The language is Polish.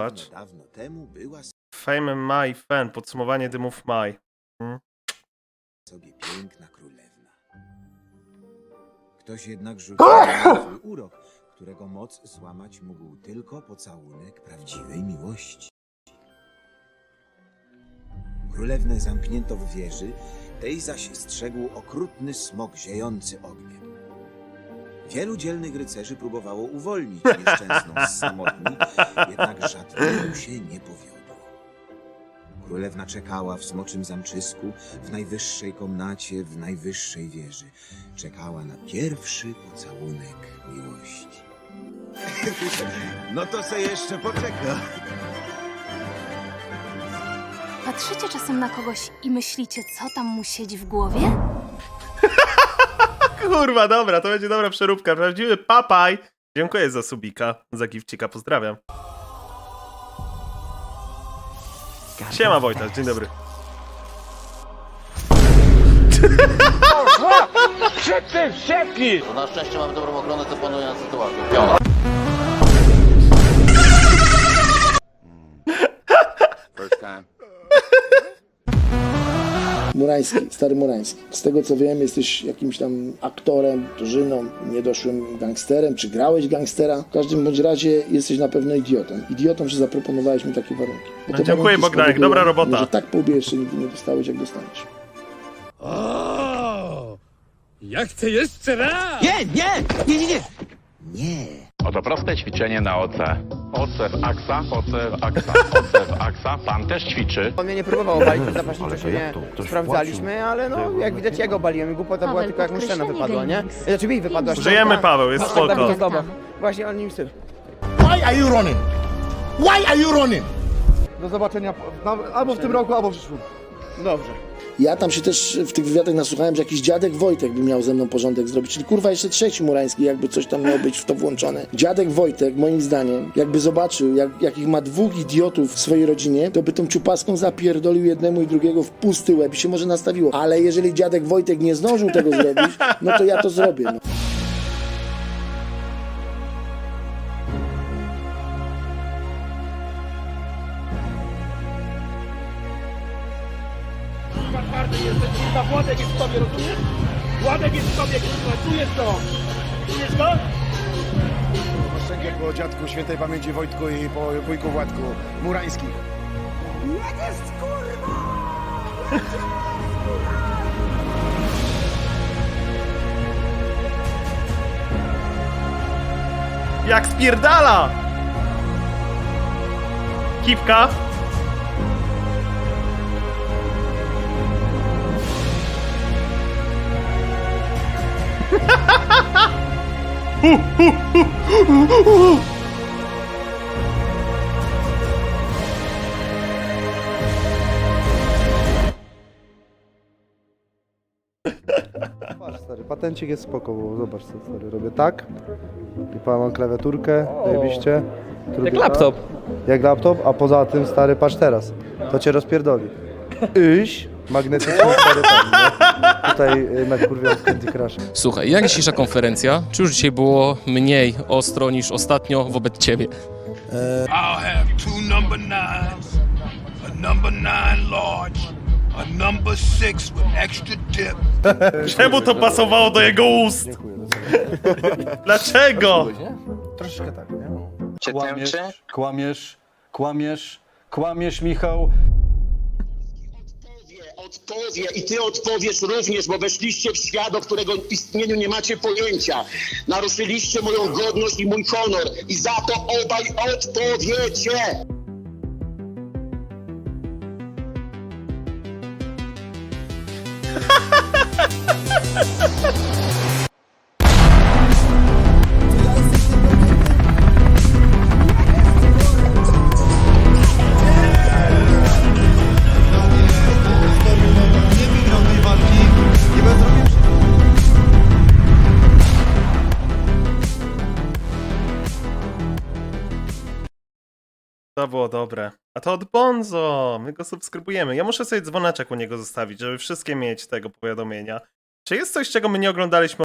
Patrz. Dawno temu była Fame Mai Fan, podsumowanie dymów Mai. sobie piękna królewna. Ktoś jednak rzucił na swój urok, którego moc złamać mógł tylko pocałunek prawdziwej miłości. Królewnę zamknięto w wieży, tej zaś strzegł okrutny smok ziejący ogniem. Wielu dzielnych rycerzy próbowało uwolnić nieszczęsną z samotni, jednak żadnemu się nie powiodło. Królewna czekała w smoczym zamczysku, w najwyższej komnacie, w najwyższej wieży. Czekała na pierwszy pocałunek miłości. No to se jeszcze poczeka. Patrzycie czasem na kogoś i myślicie, co tam mu siedzi w głowie? Kurwa, dobra, to będzie dobra przeróbka. Prawdziwy papaj. Dziękuję za subika, za gifcika, pozdrawiam. Siema Wojtas, dzień dobry. To na szczęście mamy dobrą ochronę, to panuje nad sytuacją. Murański, stary Murański. Z tego co wiem, jesteś jakimś tam aktorem, drużyną, niedoszłym gangsterem, czy grałeś gangstera. W każdym bądź razie jesteś na pewno idiotą. Idiotą, że zaproponowałeś mi takie warunki. Bo No, te dziękuję, warunki Bogdanek, dobra robota. Że tak po łbie jeszcze nigdy nie dostałeś, jak dostaniesz. Ja chcę jeszcze raz! Nie. Oto proste ćwiczenie na OC. OC w aksa, OC w aksa, OC w aksa. Pan też ćwiczy. On mnie nie próbował obalić, w zapaśniczo się nie sprawdzaliśmy, ale no, jak widać ja go obaliłem i głupota była Paweł, tylko jak mu szczena podkreślenie wypadła, nie? gaming. Znaczy mi wypadła szczena. Żyjemy, Paweł, jest No, tak, spoko. tak. Właśnie on nim styl. Why are you running? Why are you running? Do zobaczenia albo w tym roku, albo w przyszłym. Dobrze. Ja tam się też w tych wywiadach nasłuchałem, że jakiś dziadek Wojtek by miał ze mną porządek zrobić. Czyli kurwa jeszcze trzeci Murański, jakby coś tam miało być w to włączone. Dziadek Wojtek, moim zdaniem, jakby zobaczył, jak, jakich ma dwóch idiotów w swojej rodzinie, to by tą ciupaską zapierdolił jednemu i drugiego w pusty łeb i się może nastawiło. Ale jeżeli dziadek Wojtek nie zdążył tego zrobić, no to ja to zrobię. No. Władek jest w tobie, rozumiesz? Władek jest w tobie, kurwa, czujesz to? Czujesz to? Szczękę po dziadku świętej pamięci Wojtku i po wujku Władku Murański. Jak spierdala! Kipka. Patrz stary, patencik jest spoko, bo zobacz co stary, robię tak i pa- mam klawiaturkę, zajebiście. Tu robię laptop. Tak, jak laptop, a poza tym stary, patrz teraz, to cię rozpierdoli. Iś, magnetyczny stary tam, nie? Tutaj y, na kurwią Candy Crush. Słuchaj, jak dzisiejsza konferencja? Czy już dzisiaj było mniej ostro niż ostatnio wobec ciebie? I'll have two number nines, a number nine large, a number six with extra dip. Czemu to pasowało do jego ust? Dlaczego? Troszeczkę tak, nie? Kłamiesz, kłamiesz, kłamiesz, kłamiesz Michał. Odpowie i ty odpowiesz również, bo weszliście w świat, o którego istnieniu nie macie pojęcia. Naruszyliście moją godność i mój honor i za to obaj odpowiecie. To było dobre. A to od Bonzo. My go subskrybujemy. Ja muszę sobie dzwoneczek u niego zostawić, żeby wszystkie mieć tego powiadomienia. Czy jest coś, czego my nie oglądaliśmy